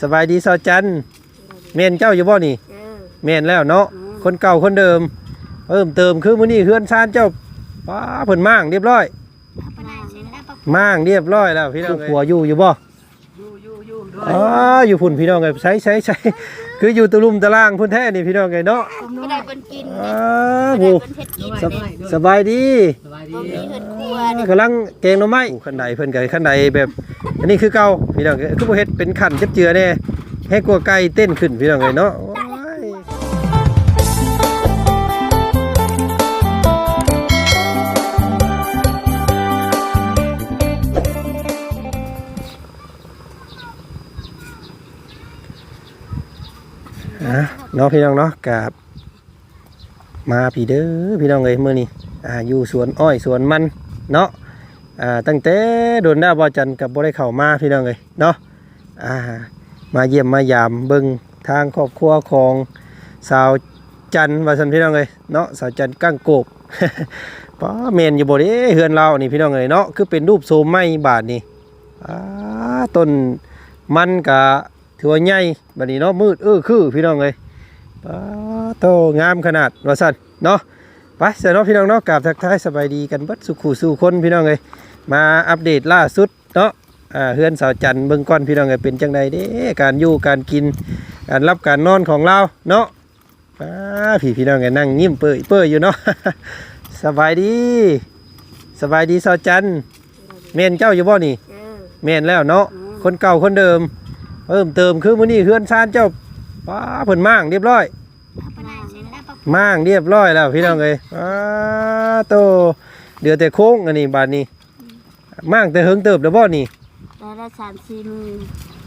สบายดีซอจันเมนเจ้าอยู่บ่นี่เออเมนแล้วเนาะคนเก่าคนเดิมเพิ่มเติมคือมื้อนี้เฮือนซานเจ้าป้าเพิ่นม่างเรียบร้อยเอาไปได้ใช่แล้วปะม่างเรียบร้อยแล้วพี่น้องผัวอยู่อยู่บ่อยู่อยู่อยู่ด้วยอ๋ออยู่พุ่นพี่น้องไงใช้ใช้ใช้ คืออยู่ตะลุมตะล่างพุ่นแท้นี่พี่น้องไงเนาะไม่ได้เป็นกินอ้าไม่วได้เป็นเผ็ดกินสบเลยสบายดีสบายดีบ่มีเห็ดครัวอ่ากำลังเกงหน่อไม้ขันใดเพิ่นก็ขันใดแบบ อันนี้คือเก่าพี่น้องคือบ่เฮ็ดเป็นขันเจ็บเจือแน่ให้กลัวไก่เต้นขึ้นพี่น้องไงเนาะโอ้ะเนาะพี่น้องเนาะกับมาพี่เด้อพี่น้องเอ้ยมื้อนี้อ่าอยู่สวนอ้อยสวนมันเนาะอ่าตั้งแต่โดนดาวบอจันกับบ่ได้เข้ามาพี่น้องเลยเนาะอ่ามาเยี่ยมมายามเบิ่งทางครอบครัวของสาวจันว่าซั่นพี่น้องเลยเนาะสาวจันก้างโกบป้าแม่นอยู่บ่เด้เฮือนเรานี่พี่น้องเลยเนาะคือเป็นรูปโซมไม้บาดนี่อ่าต้นมันก็ ถือว่าใหญ่บัดนี้เนาะมืดเออคือพี่น้องเลยป้าโตงามขนาดว่าซั่นเนาะไปเสร็จเนาะพี่น้องเนาะกราบทักทายสบายดีกันเบิดสุขูสู่คนพี่น้องเลยมาอัปเดตล่าสุดเนาะอ่าเฮือนสาวจันทร์เบิ่งก้อนพี่น้องเลยเป็นจังใดเด้การอยู่การกินการรับการนอนของเราเนาะอ่าพี่พี่น้องเลยนั่งยิ้มเปื่อยเปื่อยอยู่เนาะสบายดีสบายดีสาวจันทร์เมนเจ้าอยู่บ่นี่เออเมนแล้วเนาะคนเก่าคนเดิม เพิ่มเติมคือมื้อนี้เฮือนซานเจ้าป้าเพิ่นม่างเรียบร้อยเอาไปได้ใช่แล้วปะม่างเรียบร้อยแล้วพี่น้องเอ้ยอ้าโตเดือแต่โค้งอันนี้บาดนี้ม่างแต่เฮิงเติบแล้วบ่นี่ ได้ได้สามสี่มือ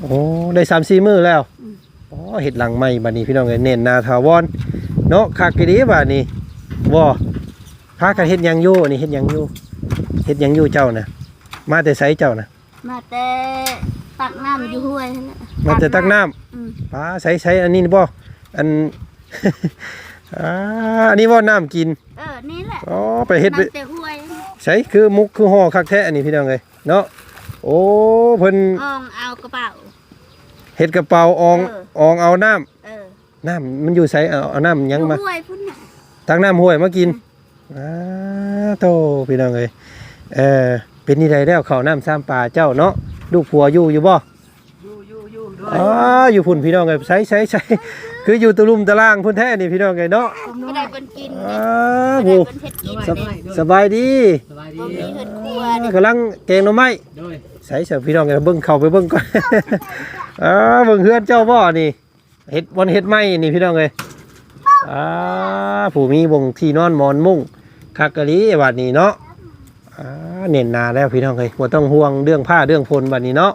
โอ้ได้สามสี่มื้อแล้วอืม อ๋อเห็ดหลังใหม่บาดนี้พี่น้องเอ้ยเน้นหนาถาวรเนาะคักอีดีบาดนี้บ่พากันเฮ็ดหยังอยู่นี่เฮ็ดหยังอยู่เฮ็ดหยังอยู่เจ้าน่ะมาแต่ไสเจ้าน่ะมาแต่ ตักน้ำอยู่ห้วยนั่นแหละมาแต่ตักน้ำ อืมป้าใช้ใช้อันนี้บ่อัน อ่าอันนี้บ่น้ำกินเออนี่แหละอ๋อไปเฮ็ดไปน้ำแต่ห้วยใช่คือมุกคือห่อคักแท้อันนี้พี่น้องเลยเนาะโอ้เพิ่นอองเอากระเป๋า เฮ็ดกระเป๋าอองเออ อองเอาน้ำเออน้ำมันอยู่ไสเอาเอาน้ำหยังมาห้วยพุ่นน่ะตักน้ำห้วยมากินอ้าโตพี่น้องเลยเออเป็นนี่ไดแล้วข้าวน้ำซ้ำปลาเจ้าเนาะ ลูกผัวอยู่อยู่บ่อยู่อยู่อยู่ด้วยอ๋ออยู่พุ่นพี่น้องเลยใช้ใช้ใช้คืออยู่ตะลุมตะล่างพุ่นแท้นี่พี่น้องเลยเนาะไม่ได้เป็นกินอ้าไม่โหได้เป็นเผ็ดกินสเลยบายด้วยสบายดีสบายดีบ่มีเห็ดครัวอ่ากำลังแกงหน่อไม้ด้วยใส่เสือพี่น้องกันเบิ่งเข้าไปเบิ่งก่อนอ่าเบิ่งเฮือนเจ้าบ่นี่เฮ็ดบนเฮ็ดไม้นี่พี่น้องเอ้ยอ่าผู้มีวงที่นอนหมอนมุ้งคักกะลีบัดนี้เนาะอ่า เน้นหนาแล้วพี่น้องเอ้ยบ่ต้องห่วงเรื่องผ้าเรื่องฝนบัดนี้เนาะ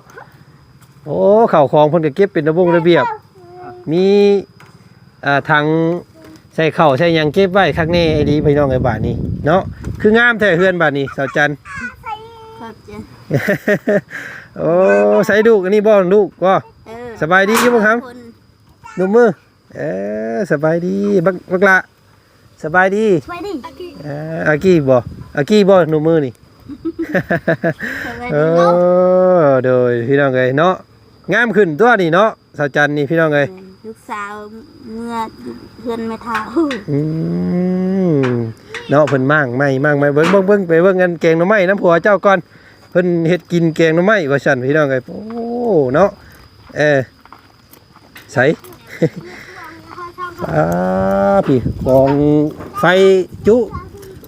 โอ้ข้าวของเพิ่นก็เก็บเป็นระบงระเบียบ มีอ่าถังใส่ข้าวใส่หยังเก็บไว้คักแน่ไอ้ดีพี่น้องเอ้ยบัดนี้เนาะคืองามแท้เฮือนบัดนี้สาวจันทร์ขอบใจโอ้ใส่ลูกอันนี้บ่ลูกก็เออสบายดีอยู่บ่ครับคนดูมือเออสบายดีบักบักละสบายดีช่วยดิเอออากี้บ่ อากี้บ่หนูมือนี่ช่วยเอดิเนาะอโดยพี่น้องเอ้ยเนาะงามขึ้นตัวนี่เนาะสาวจันนี่พี่น้องเอ้ยลูกสาวเมื่อเพื่อนไม่เท่าอืมเนาะเพิ่นมั่งไม่มั่งไม่เบิ่งเบิ่งเบิ่งไปเบิ่งกันแกงหน่อไม้น้ำผัวเจ้าก่อนเพิ่นเฮ็ดกินแกงหน่อไม้ว่าซั่นพี่น้องเอ้ยโอ้เนาะเออใส่อ่าพี่ของไฟจุ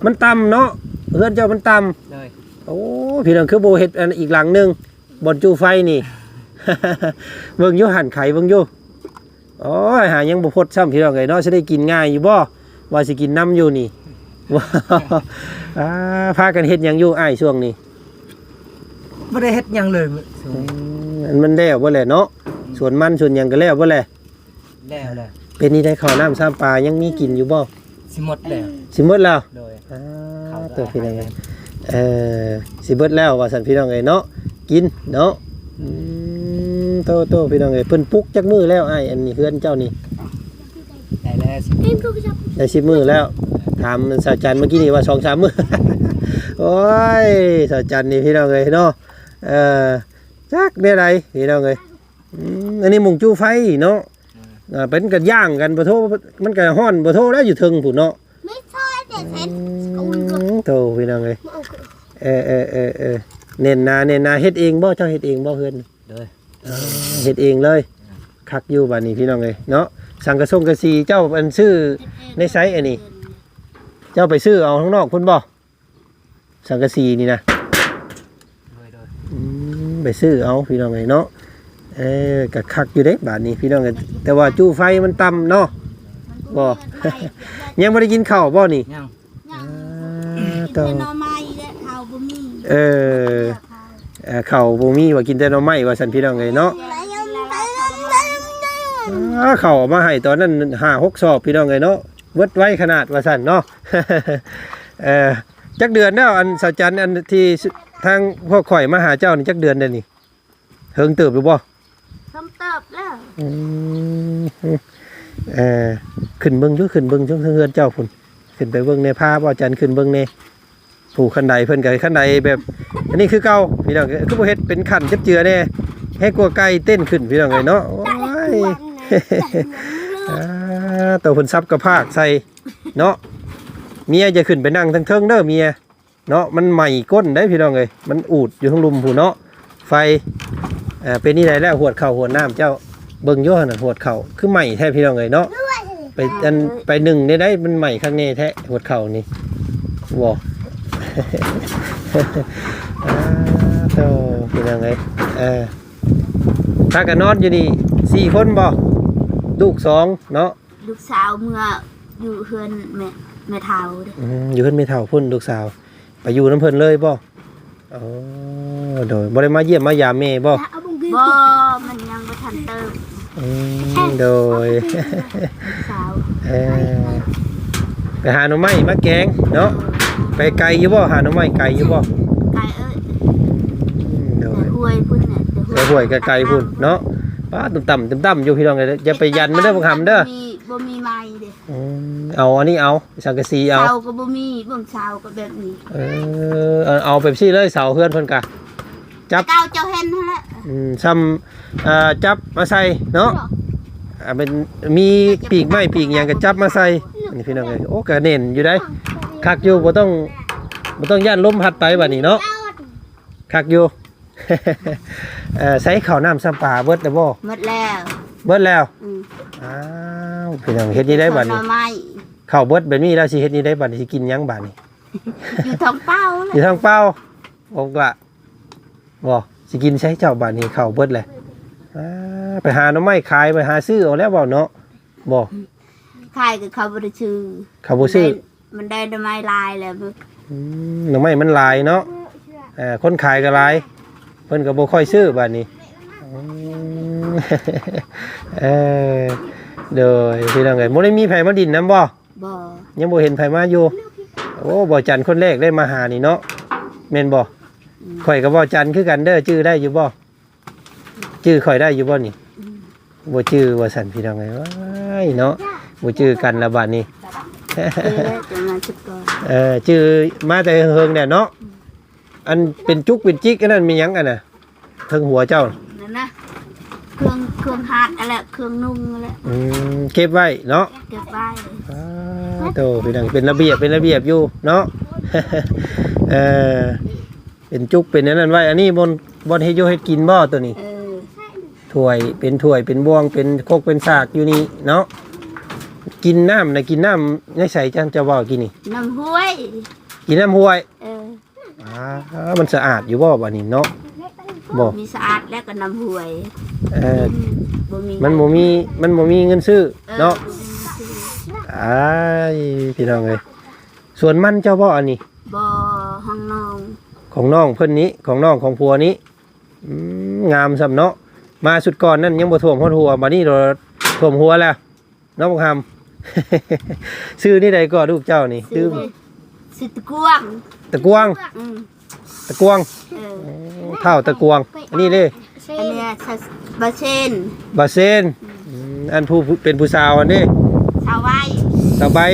มันต่ำเนาะเพื่อนเจ้ามันต่เลยำโอ้พี่น้องคือโบเฮ็ดอันอีกหลังหนึงบนจูไฟนี่ เบิ่งอยู่หันไข่เบิ่งอยู่โอ้ยหายังบ่พดซ้ำพี่น้องเอ้ยเนาะสิได้กินง่ายอยู่บ่ว่าสิกินน้ำอยู่นี่ ว้าวอ่าพากันเฮ็ดหยังอยู่อ้ายช่วงนี้ไม่ได้เฮ็ดหยังเลยอืมอันมันแล้วบ่แหละเนาะส่วนมันส่วนหยังก็แล้วบ่แหละแล้วเลยเป็นนี่ได้ข้าวน้ำซ้ำปลายังมีกินอยู่บ่สิหมดแล้วสิหมดแล้ว โดย อ่าข้าวตัวพี่น้องเอ้ยเออสิเบิดแล้วว่าสันพี่น้องเอ้ยเนาะกินเนาะอืมโตโตพี่น้องเอ้ยเพิ่นปลุกจักมือแล้วไอ้ายอันนี้เฮือนเจ้านี่ได้แล้วสิได้สิบมือแล้วถามสาวจันเมื่อกี้นี่ว่าสองสามมือ โอ้ยสาวจันนี่พี่น้องเอ้ยเนาะเออจักเนี่ยไรพี่น้องเอ้ยอืมอันนี้มุงจูไฟเนาะอ่าเป็นกันย่างกันบ่โทมันก็ฮ้อนบ่โทแล้วอยู่เทึงพุ่นเนาะ ไม่ใช่ แต่เซ็ตอืมโตพี่น้องเอ้ยเออเออเออเออเน้นนาเน้นนาเฮ็ดเองบ่เจ้าเฮ็ดเองบ่เฮือนเลยเฮ็ดเองเลยคักอยู่บัดนี้พี่น้องเอ้ยเนาะสังกะสงกะสีเจ้าอันซื้อ ในไซส์อันนี้ เจ้าไปซื้อเอาข้างนอกพุ่นบ่สังกะสีนี่นะเลยเลยอืมไปซื้อเอาพี่น้องเอ้ยเนาะเออกะคักอยู่เด้บาดนี้พี่น้องเอ้ยแต่ว่าจูไฟมันต่ำเนาะ บ่ ยังบ่ได้กินข้าวบ่นี่ยังอ่าตัต่วอหน่อไม้และข้าวบะหมี่เออ เอ่อข้าวบ่มีว่ากินแต่หน่อไม้ว่าซั่นพี่น้องเอ้ยเนาะอ้าเขาเอามาให้ตอนนั้นห้าหกสอบพี่น้องเลยเนาะเวิดไว้ขนาดว่าสั่นเนาะ เออจักเดือนแล้วอันสาวจันอันที่ทางพ่อข่อยมาหาเจ้านี่จักเดือนเดือนนี่เฮิงเติบหรือบ่คำตอบแล้วอืม เออขึ้นเบิ่งยู่ขึ้นเบิ่งช่วงเฮือนเจ้าพุ่นขึ้นไปเบิ่งในภาพว่าจันขึ้นเบิ่งในผูกขันไดเพิ่นก็ขันไดแบบ อันนี้คือเก่าพี่น้องคือบ่เฮ็ดเป็นขันเจับเจือแน่ให้กลัวไก่เต้นขึ้นพี่น้องเลยเนาะโอ้ยอ่าตัวผลซับกระพากใส่เนาะเมียจะขึ้นไปนั่งทั้งเทิงเด้อเมียเนาะมันใหม่ก้นได้พี่น้องเลยมันอูดอยู่ทั้งลุมผู้เนาะไฟอ่าเป็นนี่ไรแล้วหวดเข่าหวดน้ำเจ้า เบิ่งโย่หันนะหวดเข่าคือใหม่แท้พี่น้องเลยเนาะไปอันไปหนึ่งได้ได้มันใหม่ข้างในแท้หวดเข่านี่วออ่าโตพี่น้องเลยเออถ้ากันนอนอยู่นี่สี่คนบ่ลูกสองเนาะลูกสาวเมื่ออยู่เฮือนแม่แม่เฒ่าเด้ออืมอยู่เพิ่นไม่เท่าพุ่นลูกสาว ไปอยู่น้ำเพิ่นเลยบ่อ๋อโดยบ่ได้มาเยี่ยมมายามแม่บ่บ่มันยังบ่ทันเติม อืมโดยลูกสาวเออไปหาหน่อไม้มาแกงเนาะไปไกลอยู่บ่หาหน่อไม้ไกลอยู่บ่ไก่เอ้ยอืมโดแต่ยห้วยพุ่นน่ะแต่ห่วยก็ไกลพุ่นเนาะป้าต่ำๆต่ำๆอยู่พี่น้องเอ้ยอย่าไปยันมันเด้อบ่คำเด้อมีบ่มีไม้เด้ออืมเอาอันนี้เอาสังกะสีเอาเสาก็บ่มีเบิ่งเสาก็แบบนี้เออเอาเอาแบบซี่เลยเสาเพื่อนเพิ่นกะ จับเก้าเจ้าเห็นนั่นแหละอืมซ้ำอ่าจับมาใส่เนาะอ่าเป็นมีปีกไม้ปีกหยังก็จับมาใส่อันนี้พี่น้องเอ้ยโอ้ก็เน้นอยู่ได้คักอยู่บ่ต้องบ่ต้องย่านลมพัดไปบัดนี้เนาะคักอยู่ เอ่อใส่ข้าวน้ำซ้ำปลาเบิดแล้วบ่หมดแล้วเบิดแล้วอืมอ้าวพี่น้องเฮ็ดนี่ได้บัดหน่นี้อไม้ข้าวเบิดแบบนี้แล้วสิเฮ็ดนี่ได้บัดนี้สิกินหยังบัดนี้ อยู่ท้องเป้าอแหยู่ละทางเป้าบอกละ บ่สิกินใช้เจ้าบัดนี้ข้าวเบิดเลยอ่าไปหาหน่อไม้ขายไปหาซื้อเอาแล้วบ่เนาะบ่ขายกับเขาบ่ได้ชื่อเขาบ่ซื้อมันได้ดอกไม้ลายแล้วมันอืมหน่อไม้มันหลายเนาะเอ่อคนขายก็หลายเพิ่นก็บ่ค่อยซื้อบัดนี้อืมเออโดยพี่น้องเอ้ยบ่ได้มีไผมาดินนํบ่บ่ยังบ่เห็นไผมาอยู่โอ้บ่จันทร์คนแรกได้มาหานี่เนาะแม่นบ่ ข่อยก็บ่จันทร์คือกันเด้อชื่อได้อยู่บ่ชื่อข่อยได้อยู่บ่นี่บ่ชื่อว่าสั่นพี่น้องเอ้ยว้ายเนาะบ่ชื่อกันละบัดนี้เจอแล้วจะมาชุดก่อนเออชื่อมาแต่เฮิงๆเนี่ยเนาะอันเป็นจุกเป็นจิกอันนั้นมีหยังกันน่ะเทิงหัวเจ้านั่นนะเครื่องเครื่องหาดอะไรเครื่องนุ่งอะไรอืมเก็บไว้เนาะเก็บไว้อ้าวโตพี่น้องเป็นระเบียบเป็นระเบียบอยู่เนาะเออ เป็นจุกเป็นอันนั้นไว้ อันนี้บนบนเฮ็ดอยู่เฮ็ดกินบ่ตัวนี้เออถ้วยเป็นถ้วยเป็นบ่วงเป็นโคกเป็นสากอยู่นี่เนาะกินน้ำนะกินน้ำในใส่จังจะว่ากินนี่ น้ำห้วย กินน้ำห้วยเอออ่ามันสะอาดอยู่บ่บัดนี้เนาะบ่มีสะอาดแล้วก็น้ำห้วยเออบ่มีมันบ่มีมันบ่มีเงินซื้อออเนาะอ้ายพี่น้องเอ้ยส่วนมันเจ้าบ่อันนี้บ่ห้องนอน ของน้องเพิ่นนี้ของน้องของผัวนี้อืมงามสำเนาะมาสุดก่อนนั่นยังบ่ท่วมหัวหัวมานี่เราท่วมหัวแล้วน้องคำซื้อนี่ใดก็ลูกเจ้านี่ซื้ซื้ออซื้อตะกวงตะกวงอืมตะกวงเออเท่าตะกวงอันนี้เลยอันเนี้ยซะบะเชนบาเซนอืมอันผู้เป็นผู้สาวอันนี้ชาวไว้สบาย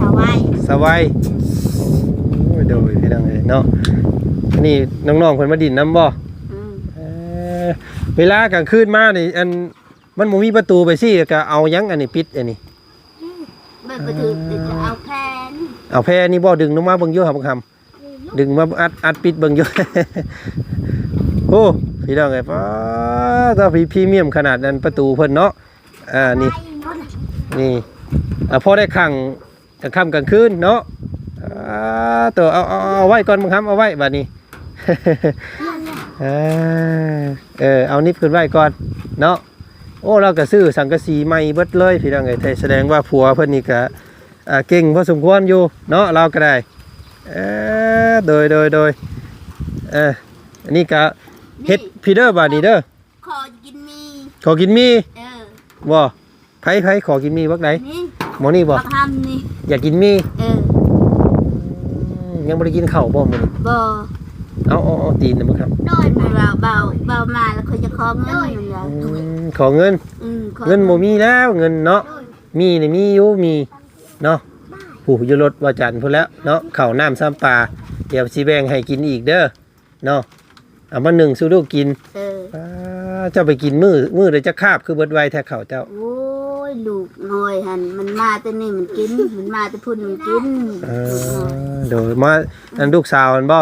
ชาวไว้สบายโอ้ยโดยพี่น้องเอ้ยเนาะ อันนี้น้องๆเพิ่นมาดินน้ำบ่อืมเอ่อเวลากลางคืนมานี่อันมันบ่มีประตูไปสิก็เอาหยังอันนี้ปิดอันนี้เบิดบ่ถือเดี๋ยวจะเอาแพนเอาแพรนี่บ่ดึงลงมาเบิ่งอยู่ครับคำ ดึงมาอัดอัดปิดเบิ่งอยู่ โอ้พี่น้องไอ้ป้าถ้าพรีพรีเมียมขนาดนั้นประตูเพิ่นเนาะอ่านี่นี่อ่าพอได้ขังกลางค่ำกลางคืนเนาะอ่าตัวเอาเอาเอาไว้ก่อนมึงครับเอาไว้บัดนี้ อ่าเออเอานิบขึ้นไว้ก่อนเนาะโอ้เราก็ซื้อสังกะสีใหม่เบิดเลยพี่น้องไอ้แต่แสดงว่าผัวเพิ่นนี่ก็อ่าเก่งพอสมควรอยู่เนาะเราก็ได้เออโดยโดยโดยเอออันนี้ก็เฮ็ดพีเดอร์บาดนี้เด้อขอกินมีขอกินมีเออบ่ไผไผขอกินมีบักไหนนี่หมอนี่บ่บักหำนี่อยากกินมีเอออืมยังบ่ได้กินข้าวบ่มื้อนี้บ่ เอาเอาเอาตีนนะบ่ครับโดยเบาเบาเบามาแล้วเขาจะขอเงินอยู่แล้วอืมขอเงิน อืมขอเงินบ่มีแล้วเงินเนาะมีนี่มีอยู่มีเนาะผู้อยู่รถว่าจันทร์พุ่นแล้วเนาะข้าวน้ำซ้ำปลาเดี๋ยวสิแบ่งให้กินอีกเด้อเนาะเอามาหนึ่งสู่ลูกกินเอออ่าเจ้าไปกินมือมือเดี๋ยวจะคาบคือเบิดไวแท้เขาเจ้าโอ้ยลูกน้อยหันมันมาแต่นี่มันกิน มันมาแต่พุ่นมันกินเอลูกน้อยอเดี๋ยวมาอันลูกสาวมันบ่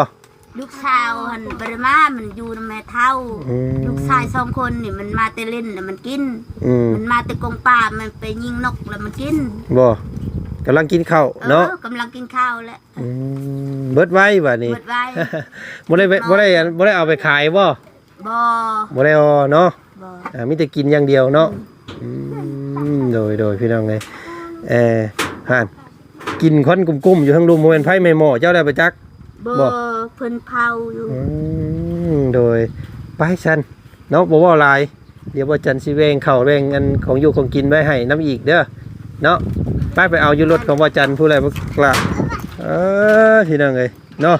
ลูกสาวหันปริมามันอยู่นำแม่เท่า อืม ลูกชายสองคนนี่มันมาแต่เล่นแล้วมันกิน อืมมันมาแต่กองป่ามันไปยิงนกแล้วมันกิน บ่กำลังกินข้าวเอเนาะอกำลังกินข้าวแล้วอืมเบิดไว้บัดนี้ เปิดไว้ บ่ได้ไปบ่ได้บ่ได้เอาไปขายบ่บ่บ่ได้เอาเนาะบ่อ่ามีแต่กินอย่างเดียวเนาะอืมโดยโดยพี่น้องเลยเออห่านกินค้อนกุ้มๆอยู่ทั้งรุมบ่แม่นไผไม่หม้อเจ้าได้ไปจักบ่บ่ เพิ่นเผาอยู่อืมโดยไปซันเนาะบ่เว้าหลาย เดี๋ยวบ่จันสิแวงเข้าวแวงอันของอยู่ของกินไว้ให้น้ำอีกเด้อเนาะไปไปเอาอยู่รถของบ่จันผู้ใดบ่กล้าเออพี่น้องเอ้ยเนาะ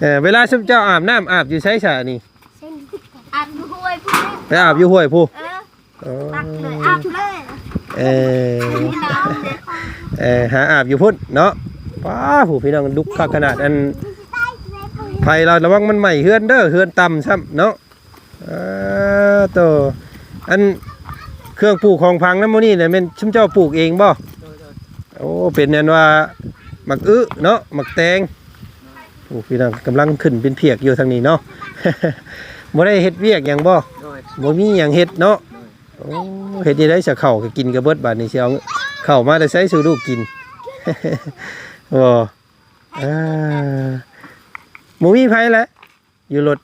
เออเวลาซุมเจ้าอาบน้ำอาบอยู่ไสซะนี่อาบห้วยพุ่นไปอาบอยู่ห้วยผู้เออเออตักเลยอาบเลยเออนี่น้ำเด้อเออหาอาบอยู่พุ่นเนาะ ป้าผู้พี่น้องดุกคักขนาดอันไผเราระวังมันใหม่เฮือนเด้อเฮือนต่ำซ้ำเนาะเออโตอันเครื่องปลูกของพังน้ำมันนี่เนี่ยเป็นชุมเจ้าปลูกเองบ่โอ้เป็นอันว่าหมักอึเนาะหมักแตงโอ้พี่น้องกำลังขึ้นเป็นเพียกอยู่ทางนี้เนาะบ่ได้เฮ็ดเวียกหยังบ่โดยบ่มีหยังเฮ็ดเนาะเฮ็ดนี่ได้จะเข้าก็กินกับเบิดบาดนี้สิเอาเข้ามาได้ใช้สู่ลูกกิน บ่อ่าบ่มีไผแหละอยู่รถ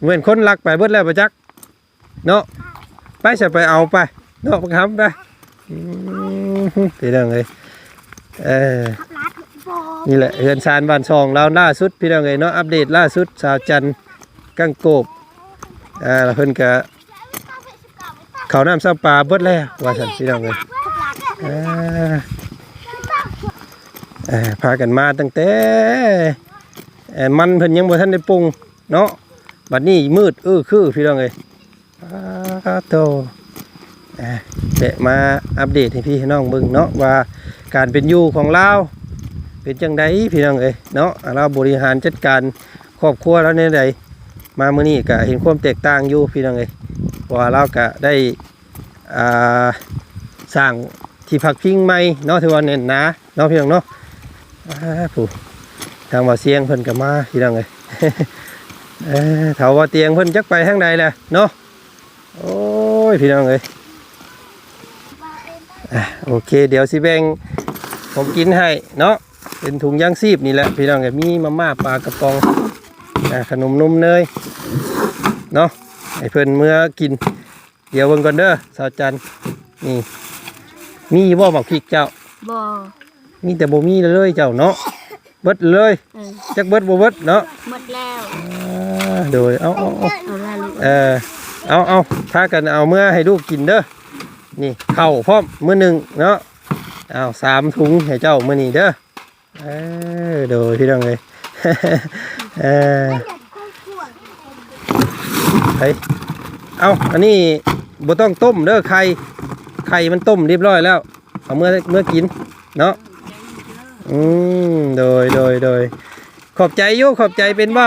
เหมือนคนลักไปเบิดแล้วประจัก เนาะไปจะไปเอาไปเนาะบังคับไปพี่น้องเอ้ยเออนี่แหละเฮือนซานบ้านซองเราล่าสุดพี่น้องเอ้ยเนาะอัปเดตล่าสุดสาวจันกังโกบอ่าเพิ่นก็เขาน้ำซ้ำปลาเบิดแล้วว่าซั่นพี่น้องเอ้ยอ่า พากันมาตั้งแต่มันเพิ่นยังบ่ทันได้ปรุงเนาะบัดนี้มืดเออคือพี่น้องเอ้ยโตเอ่อเดะมาอัปเดตให้พี่น้องเบิ่งเนาะว่าการเป็นอยู่ของเราเป็นจังไดพี่น้องเอ้ยเนาะเราบริหารจัดการครอบครัวแล้วในใดมามื้อนี้ก็เห็นความแตกต่างอยู่พี่น้องเอ้ยว่าเราก็ได้สร้างที่พักพิงใหม่เนาะที่ว่าเน้นนาเนาะพี่น้องเนาะ ผู้ทางว่าเสียงเพิ่นก็มาพี่น้องเอ้ยเอ้อถาว่าเตียงเพิ่นจักไปทางใดแหละเนาะโอ้ยพี่น้องเอ้ยโอเค เดี๋ยวสิแบ่งผมกินให้เนาะเป็นถุงย่างซีบนี่แหละพี่น้องเอ้ยมีมาม่าปลากระป๋องอขนมนมเนยเนาะให้เพิ่นเมื่อกิน เดี๋ยวเบิ่งก่อนเด้อสาวจันนี่มีบ่หมักพริกเจ้าบ่ มีแต่บ่มีเลยเจ้าเนาะเบิดเลยเออจักเบิดบ่เบิดเนาะหมดแล้วอ่าโดยเอาเอาเอาเอาละลูกเออเอาเอาพากันเอาเมื่อให้ลูกกินเด้อนี่ข้าวพร้อมมื้อหนึงเนาะเอาสามถุงให้เจ้ามื้อนี้เด้อเออโดยพี่น้องเอ้ย เออไปเอาอันนี้บ่ต้องต้มเด้อไข่ไข่มันต้มเรียบร้อยแล้ว เอาเมื่อเมื่อกินเนาะ อืมโดยโดยโดยขอบใจอยู่ขอบใจเป็นบ่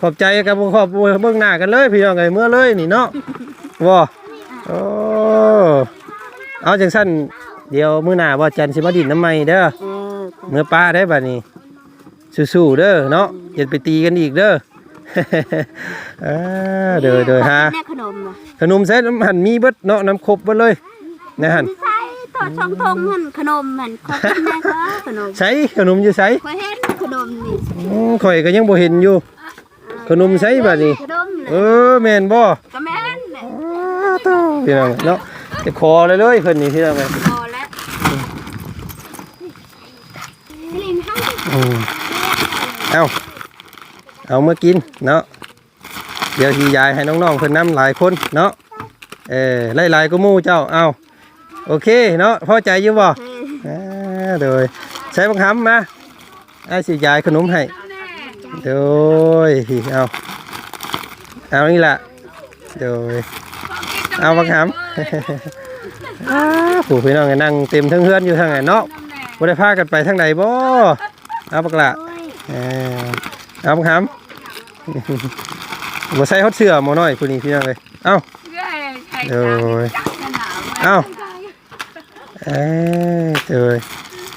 ขอบใจกับขอบเบื้องหน้ากันเลยพี่น้องไงเมื่อเลยนี่เนาะว้าโอ้เอาจังสั้นเดี๋ยวมื้อหน้าว่าจันทร์สิมาดินน้ำใหม่เด้อเออเมื่อป้าได้บัดนี้สู้ๆเด้อเนาะอย่าไปตีกันอีกเด้ออ่าเด้อเด้อฮะแม่ขนมน่ะขนมเส้นน้ำหันมีเบิดเนาะน้ำครบเบิดเลยนะหัน ไม่ใช่ทอดช่องทงหั่นขนมหั่นขอกินแม่ก็ขนมใช้ขนมอยู่ใช้ขอเห็นขนมนี่อืมข่อยก็ยังบ่เห็นอยู่ ขนมใช้บัดนี้ขนมเอเลยอแม่นบ่ก็แม่นแหละพี่น้องเนาะจะคอเลยเลยเพิ่นนี่พี่น้องเอ้ยพอแล้วลินให้อืมเอาเอามากินเนาะเดี๋ยวทียายให้น้องๆเพิ่นนํหลายคนเนาะเออหลายๆก็หมู่เจ้าเอา โอเคเนาะพอใจอยู่บ่เอออ่าโดยใช้บังคับมาไอ้สิยายขนมให้โดยเอาเอานี่ล่ะโดยเอาบังคับอ้าผู้พี่น้องก็นั่งเต็มทั้งเฮือนอยู่ทางไหนเนาะบ่ได้พากันไปทางไหนบ่เอาบักละโอ้ยเออเอาบังคับบ่ใส่ฮอดเสื้อหมอน้อยผู้นี้พี่น้องเลยเอาโดยเอา เอ้ยโดย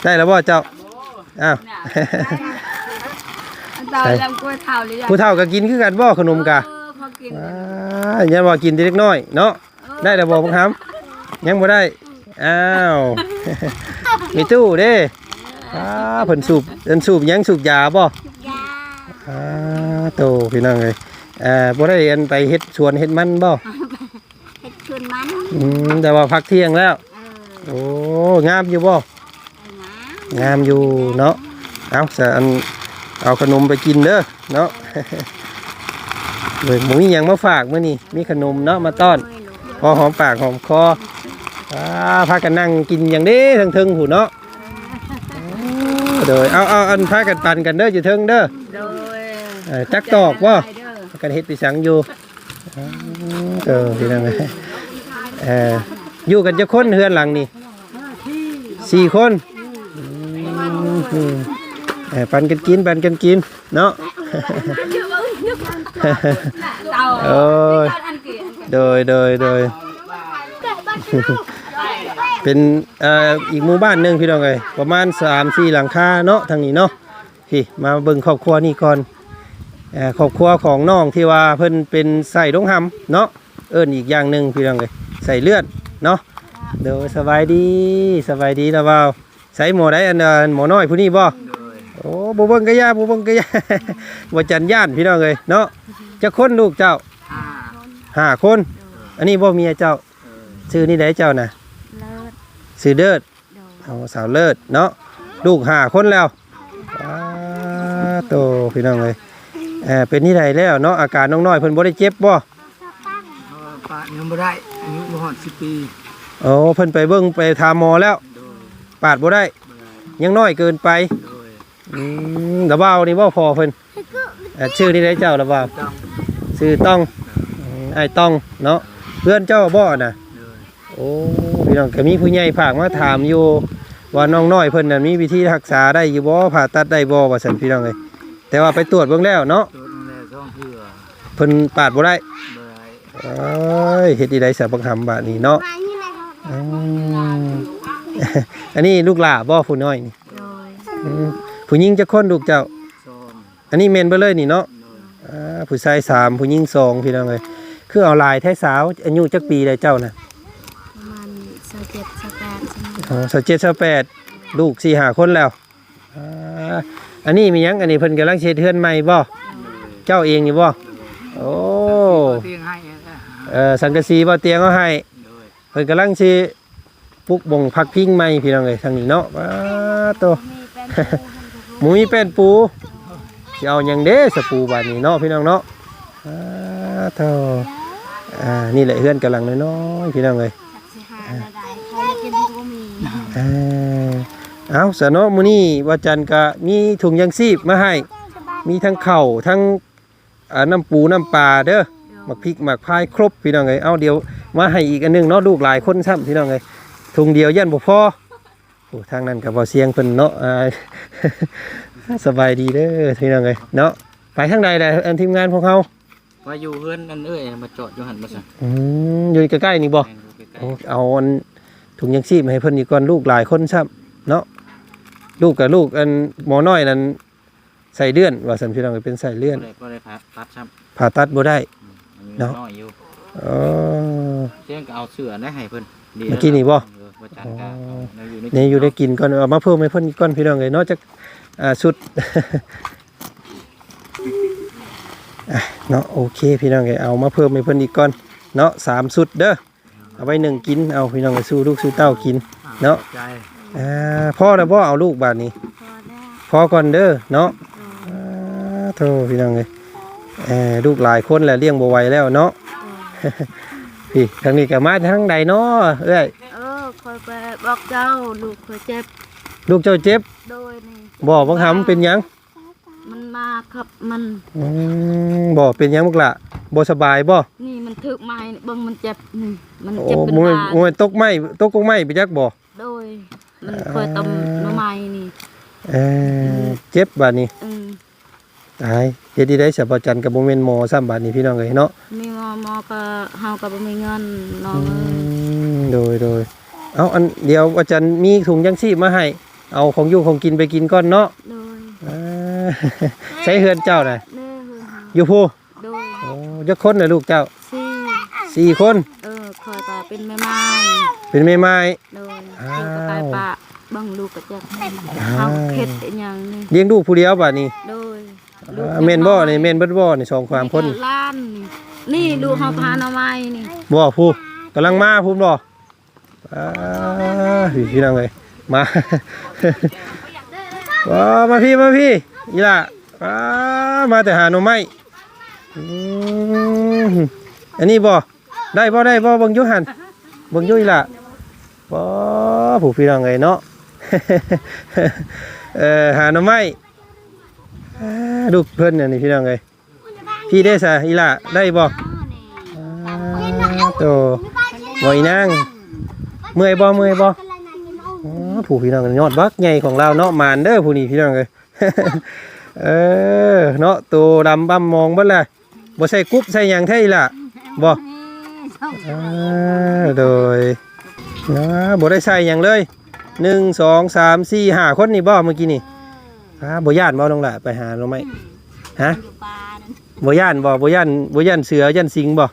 ได้แล้วบ่เจ้าอ้าวตอนลำกล้วยเท่าหรือยังผู้เฒ่าก็กินคือกันบ่ขนมกะเออพอกินอ่าอย่าบอกินแต่เล็กน้อยเนาะได้แต่บอกบังคับยังบ่ได้อ้าวมีตู้เด้อ้าเพิ่นสูบเพิ่นสูบยังสูบยาบ่อ้าโตพี่น้องเอ้ยเอ่อบ่ได้อันไปเฮ็ดสวนเฮ็ดมันบ่เห็ดคืนมันอืมแต่ว่าพักเที่ยงแล้ว โอ้งามอยู่บ่ไอ้น้งามอยู่เนาะเอาสะอันเอาขนมไปกินเด้อเนาะเลยหมูมีหยังมาฝากมื้อนี้มีขนมเนาะมาต้อนำไม่รู้พอหอมปากหอมคออ่าพากันนั่งกินอย่างนี้ทั้งเทิงหูเนาะโดยเอาเอาอันพากันปั่นกันเด้ออยู่เทิงเด้อโดยเอ่อจักตอกว่าเด้อกันเฮ็ดปีสังอยู่อ๋อเออพี่น้องเอ้ยเอ ออยู่กันจะคนเฮือนหลังนี่สี่คนอืมเออปั่นกันกินปั่นกันกินเนาะเตาโอ้ยอันกี่อันกี่โดยโดยโดยเป็นเอ่ออีกหมู่บ้านหนึ่งพี่น้องเอ้ยประมาณสามสี่หลังคาเนาะทางนี้เนาะพี่มาเบิ่งครอบครัวนี่ก่อนเอ่อครอบครัวของน้องที่ว่าเพิ่นเป็นใส่ดงหำเนาะเอิ้นอีกอย่างหนึ่งพี่น้องเอ้ยใส่เลือด เนาะเดี๋ยวสบายดีสบายดีนะบ่าวใส่หมอได้อันเอ่อหมอน้อยผู้นี้บ่โดยโอ้บ่เบิ่งกะยาบ่เบิ่งกะยาบ่จันย่านพี่น้องเอ้ยเนาะจะคนลูกเจ้าห้าห้าคน อันนี้บ่เมียเจ้าเออชื่อนี่ได้เจ้าน่ะเลิศชื่อเลิศโดนเอาสาวเลิศเนาะลูกห้าคนแล้วว้าโตพี่น้องเลยเออเป็นนี่ไดแล้วเนาะอาการน้องน้อยเพิ่นบ่ได้เจ็บบ่เออปะยังไม่ได้ อายุบ่ฮอดสิบปีโอ้เพิ่นไปเบิ่งไปทาหมอแล้ว โดยปาดบ่ได้ บ่ได้ยังน้อยเกินไปโดยอืมระเบ้านี่บ่พอเพิ่นเอ่อชื่อนี่ได้เจ้าระเบ้าต้องชื่อต้องอืมไอ้ต้องเนาะเพื่อนเจ้าบ่น่ะ โดยโอ้พี่น้องก็มีผู้ใหญ่ฝากมาถามอยู่ว่าน้องน้อยเพิ่นน่ะมีวิธีรักษาได้อยู่บ่ผ่าตัดได้บ่ว่าซั่นพี่น้องเอ้ยแต่ว่าไปตรวจเบิ่งแล้วเนาะตัวนั่นแหละท้องเพื่อเพิ่นปาดบ่ได้บ่ได้ เอ้ยเฮ็ดอีไดสะบังหำบาดนี้เนาะมาที่ไหนครับอืมอันนี้ลูกหลาบ่ผู้น้อยนี่โดยอืมผู้หญิงจักคนลูกเจ้าซองอันนี้แม่นเบ่เลยนี่เนาะโดยอ่าผู้ชายสามผู้หญิงสองพี่น้องเอ้ยคือเอาหลายแท้สาวอายุจักปีเลยเจ้าน่ะประมาณสเจ็ดสแปดใช่ไหมอ๋อสเจ็ดสแปดลูกสี่ห้าคนแล้วอ่าอันนี้มีหยังอันนี้เพิ่นกำลังเช็ดเทือนใหม่บ่เจ้าเองนี่บ่โอ้ เตียงให้นะ เออสังกะสีบ่เตียงเอาให้โดยเพิ่นกำลังสิปลุกบ่งพักพิงใหม่พี่น้องเอ้ยทางนี้เนาะว้าโตหมูมีเป็นปูสิเอาหยังเด้สปูบาดนี้เนาะพี่น้องเนาะอ่าโตอ่านี่แหละเฮือนกำลังน้อยๆพี่น้องเอ้ยสิหาได้ได้ใครจะกินก็มีอ่าเอาสะเนาะมื้อนี้ว่าจันทร์ก็มีถุงยังชีพมาให้ มีทั้งข้าวทั้งอ่าน้ำปูน้ำปลาเด้อ หมักพริกหมักพายครบพี่น้องเอ้ยเอาเดี๋ยวมาให้อีกอันหนึงเนาะลูกหลายคนซ้ำพี่น้องเอ้ยถุงเดียวยันบ่พอโอ้ทางนั้นก็บ่เสียงเพิ่นเนาะอ่าสบายดีเด้อพี่น้องเอ้ยเนาะไปทางใดแหละอันทีมงานพวกเขาว่าอยู่เพื่อนนั่นเอ้ยมาจอดอยู่หันมาสั่งอืมอยู่ใกล้ๆนี่บ่แม่นอยู่ใกล้โอ้เอาอันถุงยังชีพมาให้เพิ่นอีกก่อนลูกหลายคนครับเนาะลูกกับลูกอันหมอน้อยนั้นใส่เลื่อนว่าสันพี่น้องเป็นใส่ๆเลื่อนก็เลยก็เลยพาตัดซ้ผ่าตัดบ่ได้ำมันมี เนาะ น้อยอยู่อ๋อ เสียงก็เอาเสือได้ให้เพิ่นดีเมื่อกี้นี่บ่ เออบ่จัดกาอ๋อเอาอยู่ในนี่อยู่ได้กินก่อนเอามาเพิ่มให้เพิ่นอีกก่อนพี่น้องเลยเนาะจากอ่าสุด อะเนาะโอเคพี่น้องเลยเอามาเพิ่มให้เพิ่นอีกก่อนเนาะสามสุดเด้อเอาไว้หนึ่งกินเอาพี่น้องเลยสู้ลูกสู้เต้ากิน เนาะ ใจอ่าพ่อแล้วบ่เอาลูกบาดนี้ พอแล้วพอก่อนเด้อเนาะอ่าโธ่พี่น้องเลยเออ ลูกหลายคนแหละเลี้ยงบ่ไหวแล้วเนาะพี่ทางนี้ก็มาทางใดเนาะเอ้ยเออคอยไปบอกเจ้าลูกคอยเจ็บ ลูกเจ้าเจ็บโดยนี่บ่บังหำเป็นหยังมันมาครับมันอืมบ่เป็นหยังบักละบ่สบายบ่นี่มันถึกไม้นี่เบิ่งมันเจ็บนี่มันโอ้เจ็บเป็นมวยบาดมวยตกไม้ตกกงไม้ไปจักบ่โดยมันคอยต้มหน่อไม้นี่เออเจ็บบาดนี้อืม ตายเฮ็ดดีได้สับจันทร์กับบ่แม่นหมอซ้ำบาดนี้พี่น้องเอ้ยเนาะมีหมอหมอก็เฮาก็บ่มีเงินน้ออืงเอ้ยมโดยโดยเอาอันเดี๋ยวอาจารย์มีถุงยังชีพมาให้ เอาของอยู่ของกินไปกินก่อนเนาะโดยอ่าใช้เฮือนเจ้าน่ะเน่เฮือนเฮาอยู่ผู้โดยโอ้จักคนน่ะลูกเจ้าสี่สี่คนเออคอยก็เป็นแม่ไม้เป็นแม่ไม้ โดยอ้าวเกี่ยวกับตายปะเบังลูกก็จะอ้าวเฮาเฮ็ดอีหยังนี่เลี้ยงลูกผู้เดียวบาดนี้โดย อ่าแม่นบ่นี่แม่นเบิดบ่นี่สองความคนล้านนี่นี่ลูกเฮาพาหน่อไม้นี่บ่ผู้กำลังมาพุ่มบ่อ่าพี่พี่น้องเอ้ยมา ว้ามาพี่มาพี่อีล่ะว้ามาแต่หาหน่อไม้อืมอันนี้บ่ได้บ่ได้บ่เบิ่งอยู่หั่นเบิ่งอยู่อีล่ะบ่ผู้พี่น้องเอ้ยเนาะ เอ่อหาหน่อไม้อ่า ลูกเพิ่นน่ะนี่พี่น้องเอ้ยพี่ได้ซะอีล่ะได้บ่อ่าโตบ่อีนางเมื่อยบ่เมื่อยบ่อ๋อผู้พี่น้องยอดบักใหญ่ของเราเนาะมานเด้อผู้นี้พี่น้องเอ้ยเออเนาะตัวดำบั้มมองเบิดล่ะบ่ใส่กรุ๊ปใส่หยังแท้อีล่ะบ่อ่าโดยนะบ่ได้ใส่หยังเลยหนึ่งสองสามสี่ห้าคนนี่บ่เมื่อกี้นี่ อ่าบ่ย่านบ่น้องล่ะไปหาลงไหมฮะอยู่ป่านั่นบ่ย่านบ่บ่ย่านบ่ย่านเสือย่านสิงบ่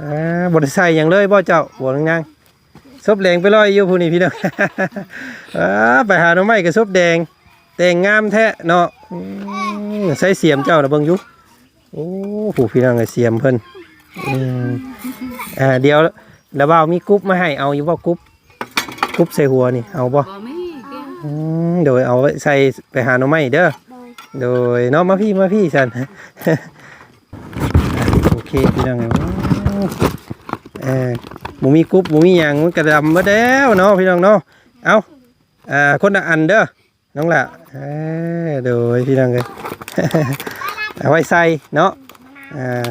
อ่าบ่ได้ใส่หยังเลยบ่เจ้าบ่นางๆซบแดงไปลอยอยู่ผู้นี้พี่น้อง อ่าไปหาหน่อไม้กับซบแดง แต่งงามแท้เนาะอืมใส่เสียมเจ้าน่ะเบิ่งอยู่โอ้ผู้พี่น้องไอ้เสียมเพิ่นอืมอ่าเดี๋ยวแล้วบ่าวมีกรุ๊ปมาให้เอาอยู่บ่กรุ๊ปกรุ๊ปใส่หัวนี่เอาบ่บ่มีเกี่ยวอืม โดยเอาไว้ใส่ไปหาหน่อไม้เด้อ โดยโดยเน้องมาพี่มาพี่สัน โอเคพี่น้องเอ้ยเออหมูมีกรุ๊ปหมูมีหยังมันกระดำมาแล้วเนาะพี่น้องเนาะเอาอ่าคนละอันเด้อน้องละเออโดยพี่น้องเลย เอาไว้ใส่เนาะอ่า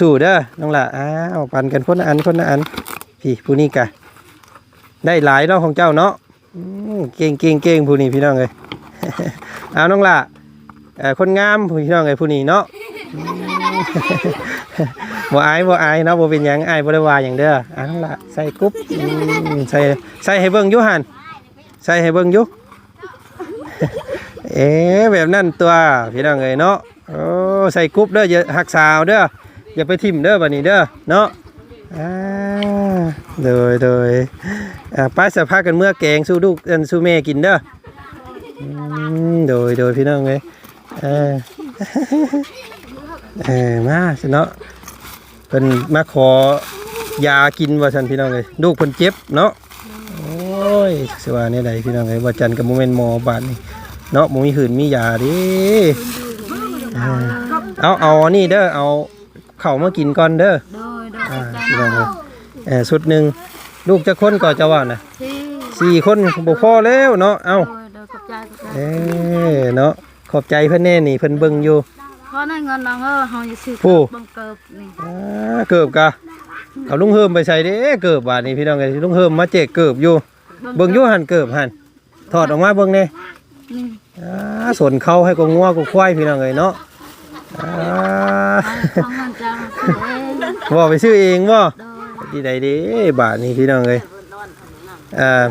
สู้ๆเด้อน้องละอ้าวปั่นกันคนละอันคนละอันพี่ผู้นี้กะได้หลายเนาะของเจ้าเนาะอืม เก่งเก่งเก่งผู้นี้พี่น้องเลยเอาน้องละเอ่อคนงามพี่น้องไอ้ผู้นี้เนาะอืมบ่อายบ่อายเนาะบ่เป็นหยังอายบ่ได้ว่าหยังเด้ออะนั่นล่ะใส่กุ๊บใส่ใส่ให้เบิ่งอยู่หั่นใส่ให้เบิ่งอยู่เอ๊แบบนั้นตัวพี่น้องเอ้ยเนาะโอ้ใส่กรุ๊บเด้ออย่าหักสาวเด้ออย่าไปทิ่มเด้อบัดนี้เด้อเนาะอ่า โดยโดยอ่าป้าสะพากันเมื่อแกงสู้ลูกอันสู้แม่กินเด้ออืมโดยโดยพี่น้องเอ้ยเออเออมาสิเนาะเพิ่นมาขอยากินว่าซั่นพี่น้องเอ้ยลูกเพิ่นเจ็บเนาะโอ้ยสิว่าแนี่ใดพี่น้องเอ้ยว่าจันกับบ่แม่นหมอบาดนี่เนาะบ่มีหืนมียาเดิเออเอาเอาอันนี้เด้อเอาเข้าวมากินก่อนเด้อโดยโดยอ่าใจพี่น้องเนาเอ้ย เออสุดหนึงลูกจักคนก็จะว่าน่ะสี่สี่คนบ่พอแล้วเนาะเอ้าโดยโดยขอบใจขอบใจเอ้เนาะขอบใจเพิ่นแน่นี่เพิ่นเบิ่งอยู่พอได้เงินน้องเออเฮาจะซื้อผู้ บังเกิบนี่อ่าเกิบกะเอาลุงเฮิมไปใส่เด้เกิบบาดนี้พี่น้องเอ้ยลุงเฮิมมาเจกเกิบอยู่ เบิ่งอยู่หันเกิบหันถอดออกมาเบิ่งแน่นี่อ่าสนเข้าให้ก็งัวก็ควายพี่น้องเอ้ยเนาะอ่า เอาเงินจะมาซื้อเองบ่ไปซื้อเองบ่โดย ที่ใดเด้บาทนี้พี่น้องเอ้ยอ่า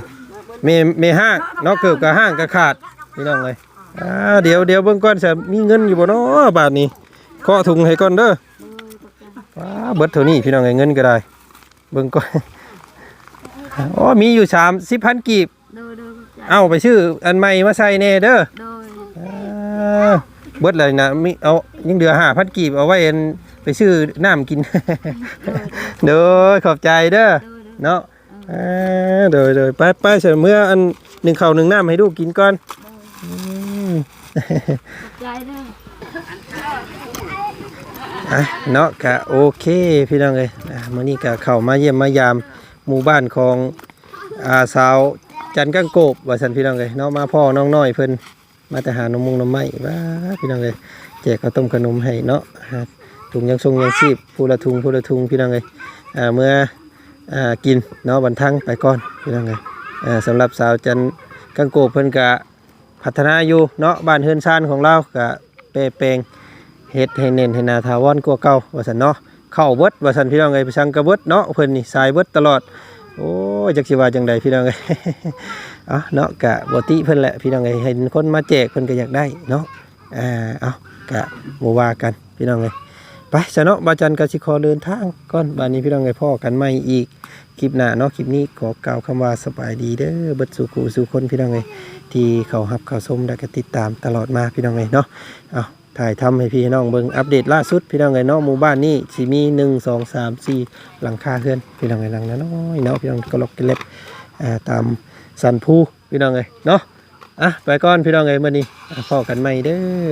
เมเมห้างเนาะเกือบกับห้างก็ขาดพี่น้องเอ้ยอ่าเดี๋ยวเดี๋ยวเบิ่งก่อนจะมีเงินอยู่บ่เนาะบาทนี้เคาะถุงให้ก่อนเด้อโดยตกใจว้าเบิดเท่านี้พี่น้องเอ้ยเงินก็ได้ เบิ่งก่อนอ๋อมีอยู่30,000กีบโดยโดยตกใจเอาไปชื่ออันใหม่มาใส่แน่เด้อโดยอ่าเบิดเลยนะมีเอายังเหลือ5,000กีบเอาไว้อัน ไปชื่อน้ำกินเด้อขอบใจเด้อโดยโดยเนาะอ่าเดี๋ยวเดี๋ยวไปไปเสร็จเมื่ออันหนึ่งข้าวหนึ่งน้ำให้ลูกกินก่อนอืมตกใจเด้ออะเนาะกะโอเคพี่น้องเลยอ่ามื่อนี้กะเข้ามาเยี่ยมมายามหมู่บ้านของอาสาวจันกังโกบว่าสันพี่น้องเลยเนาะมาพ่อน้องน้อยเพิ่นมาแต่หานมมุงนมไม้ว้าพี่น้องเลยแจกข้าวต้มขนมให้เนาะอ่า ถุงยังทรงยังชีพผู้ละทุงผู้ละทุงพี่น้องเลยอ่าเมื่ออ่ากินเนาะบันทังไปก่อนพี่น้องเลยอ่าสำหรับสาวจันกังโกเพิ่นกะพัฒนาอยู่เนาะบ้านเฮือนซานของเรากะเปรแปงเฮ็ดให้เน้นให้นาถาวรกว่าเก่าว่าสันเนาะเข้าเบิดว่าสันพี่น้องเอ้ยไปสั่งกระเบิดเนาะเพิ่นนี่สายเบิดตลอดโอ้ยจักสิว่าจังใดพี่น้องเอ้ยเอาเนาะกะบติเพิ่นแหละพี่น้องเอ้ยเห็นคนมาแจกเพิ่นก็อยากได้เนาะอ่าเอากะบ่ว่ากันพี่น้องเอ้ย ไปซะเนาะบาจันกสิขอเดินทางก่อนบัดนี้พี่น้องเอ้ยพ่อกันใหม่อีกคลิปหน้าเนาะคลิปนี้ขอกล่าวคำว่าสบายดีเด้อเบิดสู่กูสู่คนพี่น้องเอ้ยที่เขารับเขาชมและก็ติดตามตลอดมาพี่น้องเอ้ยเนาะเอาถ่ายทำให้พี่น้องเบิ่งอัปเดตล่าสุดพี่น้องไงเนาะหมู่บ้านนี้สิมีหนึ่งสองสามสี่หลังคาเฮือนพี่น้องไงหลังนั้นน้อยเนาะพี่น้องก็ลอกกันเล็บตามสันภูพี่น้องไงเนาะอะไปก่อนพี่น้องไงมื่อนี้อ่อกันใหม่เด้อ